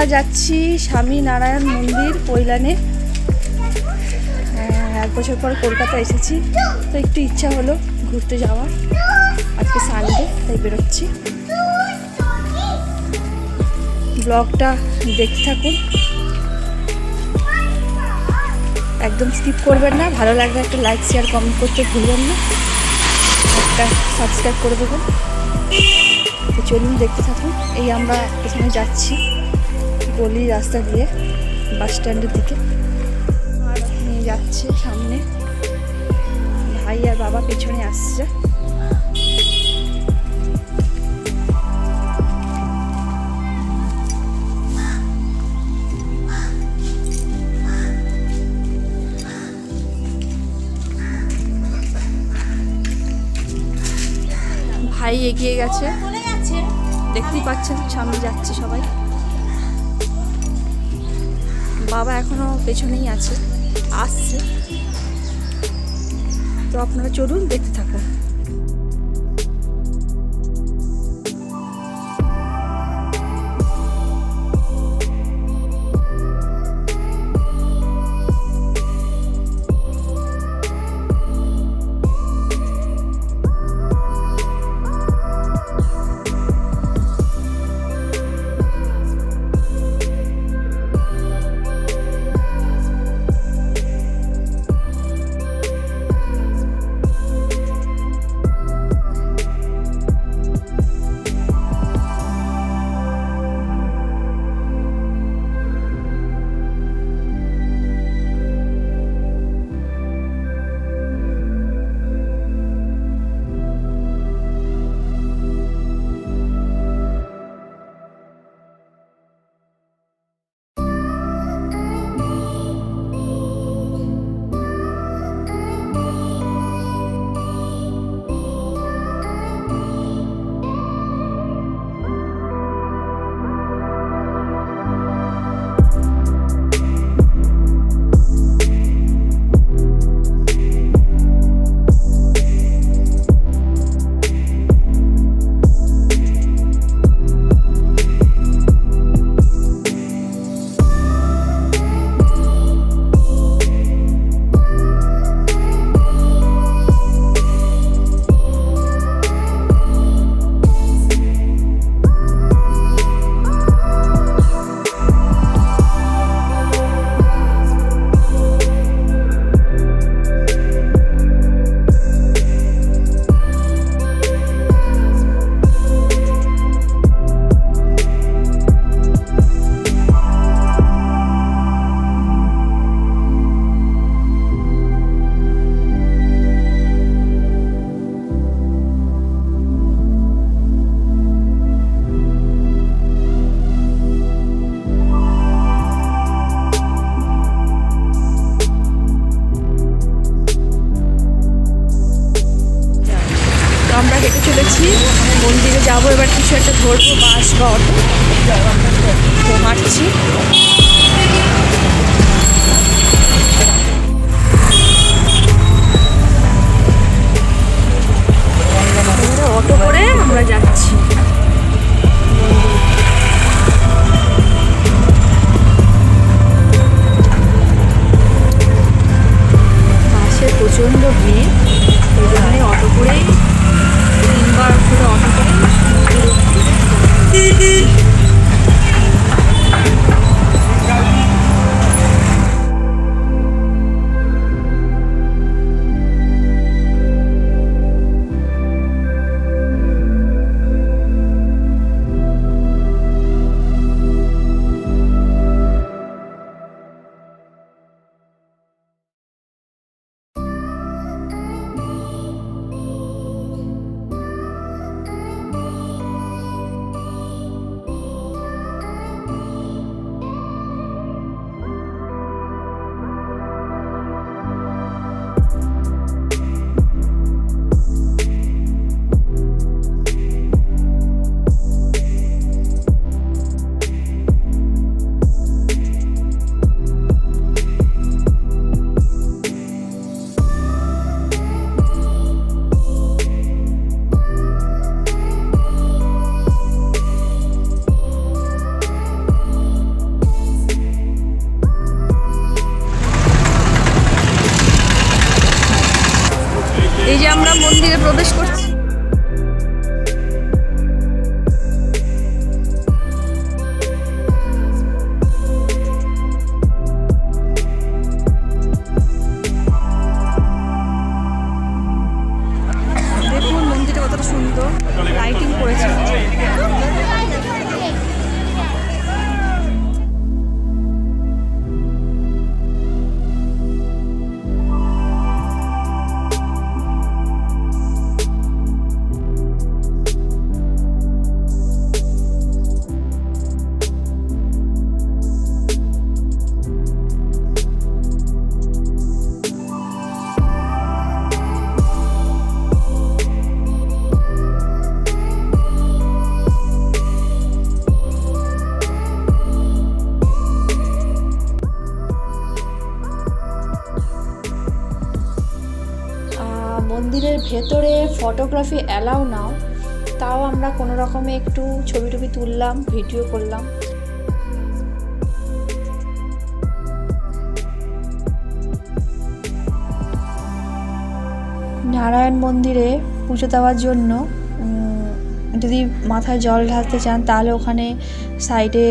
আমরা যাচ্ছি স্বামী নারায়ণ মন্দির কৈলানে। হ্যাঁ, এক বছর পর কলকাতা এসেছি। তো একটু ইচ্ছা হলো ঘুরতে যাওয়ার। আজকে সানডে তাই বেরোচ্ছি। ব্লগটা দেখতে থাকুন। একদম স্কিপ করবেন না। ভালো লাগলে একটা লাইক শেয়ার কমেন্ট করতে ভুলবেন না। একটা সাবস্ক্রাইব করে দেবেন। চলুন দেখতে থাকুন। এই আমরা এখানে যাচ্ছি। গলি রাস্তা দিয়ে বাস স্ট্যান্ডের দিকে। নিয়ে যাচ্ছে সামনে। ভাই আর বাবা পেছনে আসছে। ভাই এগিয়ে গেছে। দেখতেই পাচ্ছেন, সামনে যাচ্ছে সবাই। বাবা এখনও পেছনেই আছে আসছে। তো আপনারা চলুন দেখতে থাকুন। ধরবো বাস বা অটো তো অটো করে আমরা যাচ্ছি। বাসে প্রচণ্ড ভিড় ওই অটো করেই Peace. ভেতরে ফটোগ্রাফি অ্যালাউ নাও, তাও আমরা কোনো রকমে একটু ছবি টবি তুললাম ভিডিও করলাম। নারায়ণ মন্দিরে পুজো দেওয়ার জন্য যদি মাথায় জল ঢালতে চান, তাহলে ওখানে সাইডে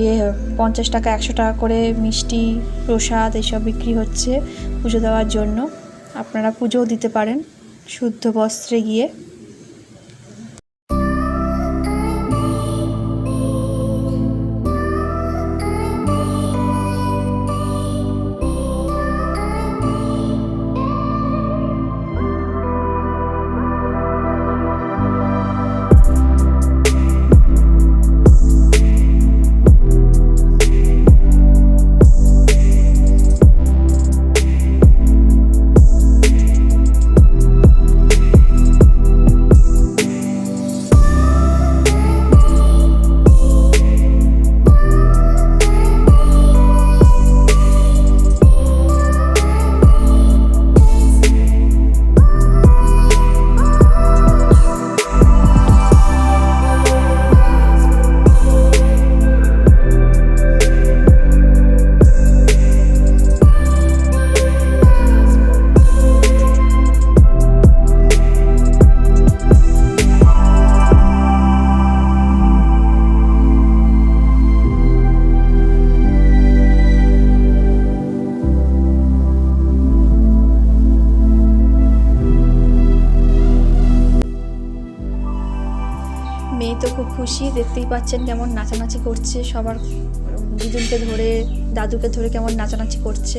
ইয়ে পঞ্চাশ টাকা, একশো টাকা করে মিষ্টি, প্রসাদ, এসব বিক্রি হচ্ছে পুজো দেওয়ার জন্য। আপনারা পুজোও দিতে পারেন। শুদ্ধ বস্ত্রে গিয়ে। মেয়ে তো খুব খুশি, দেখতেই পাচ্ছেন কেমন নাচানাচি করছে। সবার দিদুনকে ধরে, দাদুকে ধরে কেমন নাচানাচি করছে।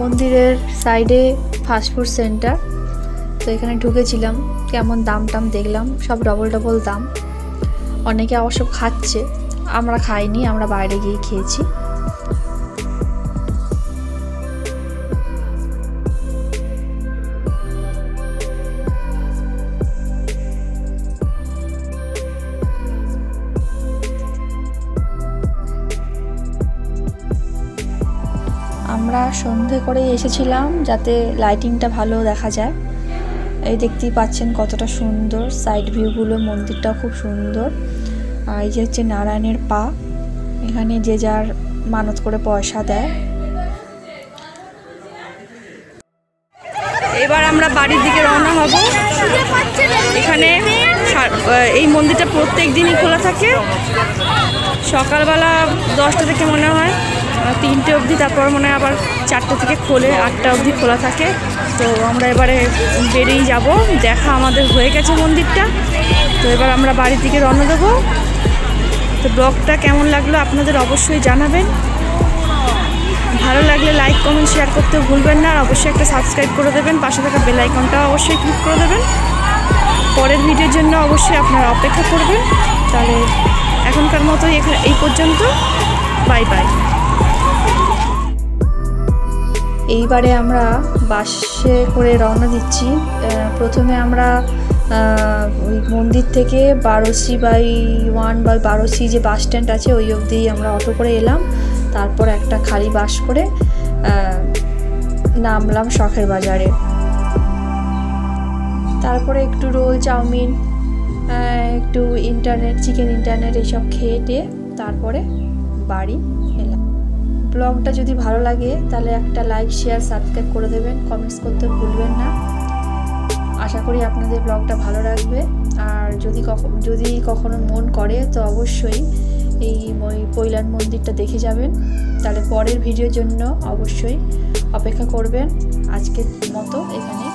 মন্দিরের সাইডে ফাস্টফুড সেন্টার তো এখানে ঢুকেছিলাম, কেমন দাম টাম দেখলাম, সব ডবল ডবল দাম। অনেকে অবশ্য খাচ্ছে, আমরা খাইনি, আমরা বাইরে গিয়ে খেয়েছি। আমরা সন্ধে করেই এসেছিলাম যাতে লাইটিংটা ভালো দেখা যায়। এই দেখতেই পাচ্ছেন কতটা সুন্দর সাইড ভিউগুলো মন্দিরটাও খুব সুন্দর। আর এই যে হচ্ছে নারায়ণের পা, এখানে যে যার মানত করে পয়সা দেয়। এবার আমরা বাড়ির দিকে রওনা হব। এখানে এই মন্দিরটা প্রত্যেক দিনই খোলা থাকে। সকালবেলা দশটা থেকে মনে হয়। তিনটে অবধি, তারপর মনে আবার চারটে থেকে খোলে, আটটা অবধি খোলা থাকে। তো আমরা এবারে বেরিয়ে যাব। দেখা আমাদের হয়ে গেছে মন্দিরটা। তো এবার আমরা বাড়ির দিকে রওনা দেবো। তো ব্লগটা কেমন লাগল আপনাদের অবশ্যই জানাবেন। ভালো লাগলে লাইক, কমেন্ট, শেয়ার করতে ভুলবেন না। আর অবশ্যই একটা সাবস্ক্রাইব করে দেবেন। পাশে থাকা বেল আইকনটা অবশ্যই ক্লিক করে দেবেন। পরের ভিডিওর জন্য অবশ্যই আপনারা অপেক্ষা করবেন। তাহলে এখনকার মতো এখানে এই পর্যন্ত। Bye bye. এইবারে আমরা বাসে করে রওনা দিচ্ছি। প্রথমে আমরা ওই মন্দির থেকে বারোসি বাই ওয়ান বাই বারোসি যে বাস স্ট্যান্ড আছে, ওই অবধি আমরা অটো করে এলাম। তারপর একটা খালি বাস করে নামলাম শখের বাজারে। তারপরে একটু রোল চাউমিন একটু ইন্টারনেট, চিকেন ইন্টারনেট এইসব খেয়ে টেয়ে তারপরে বাড়ি। ব্লগটা যদি ভালো লাগে, তাহলে একটা লাইক শেয়ার সাবস্ক্রাইব করে দেবেন। কমেন্টস করতে ভুলবেন না। আশা করি আপনাদের ব্লগটা ভালো লাগবে। আর যদি কখন যদি কখনো মন করে, তো অবশ্যই এই পৈলান মন্দিরটা দেখে যাবেন। তাহলে পরের ভিডিওর জন্য অবশ্যই অপেক্ষা করবেন। আজকের মতো এখানে